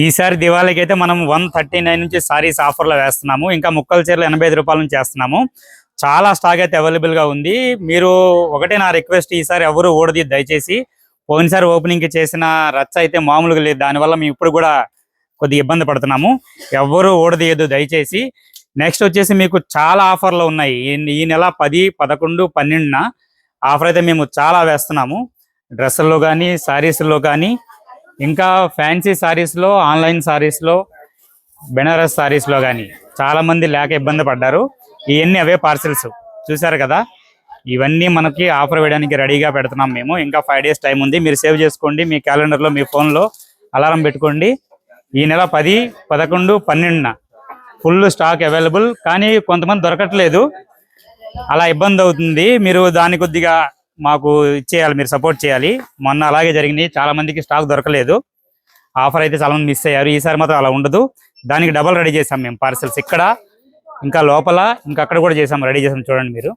ఈసారి దివాళీకి అయితే మనం వన్ థర్టీ నైన్ నుంచి సారీస్ ఆఫర్లో వేస్తున్నాము. ఇంకా ముక్కల చీరలు ఎనభై ఐదు రూపాయల నుంచి వేస్తున్నాము. చాలా స్టాక్ అయితే అవైలబుల్గా ఉంది. మీరు ఒకటే నా రిక్వెస్ట్ ఈసారి ఎవరు ఓడది దయచేసి. పోయినసారి ఓపెనింగ్కి చేసిన రచ్చ అయితే మామూలుగా లేదు. దానివల్ల మేము ఇప్పుడు కూడా కొద్దిగా ఇబ్బంది పడుతున్నాము. ఎవ్వరు ఓడదీయదు దయచేసి. నెక్స్ట్ వచ్చేసి మీకు చాలా ఆఫర్లు ఉన్నాయి. ఈ- ఈ నెల పది పదకొండు పన్నెండున ఆఫర్ అయితే మేము చాలా వేస్తున్నాము. డ్రెస్సుల్లో కానీ శారీస్లో కానీ ఇంకా ఫ్యాన్సీ శారీస్లో ఆన్లైన్ శారీస్లో బెనారస్ శారీస్లో కానీ చాలా మంది లేక ఇబ్బంది పడ్డారు. ఇవన్నీ అవే పార్సిల్స్ చూసారు కదా? ఇవన్నీ మనకి ఆఫర్ వేయడానికి రెడీగా పెడుతున్నాం మేము. ఇంకా ఫైవ్ డేస్ టైం ఉంది. మీరు సేవ్ చేసుకోండి. మీ క్యాలెండర్లో మీ ఫోన్లో అలారం పెట్టుకోండి. ఈ నెల పది పదకొండు పన్నెండున ఫుల్ స్టాక్ అవైలబుల్ కానీ కొంతమంది దొరకట్లేదు. అలా ఇబ్బంది అవుతుంది. మీరు దాని కొద్దిగా మాకు ఇచ్చేయాలి మీరు సపోర్ట్ చేయాలి. మొన్న అలాగే జరిగింది. చాలా మందికి స్టాక్ దొరకలేదు. ఆఫర్ అయితే చాలా మంది మిస్ అయ్యారు. ఈసారి మాత్రం అలా ఉండదు. దానికి డబల్ రెడీ చేసాం మేము పార్సల్స్ ఇక్కడ ఇంకా లోపల ఇంకా అక్కడ కూడా చేసాం రెడీ చేసాం చూడండి మీరు.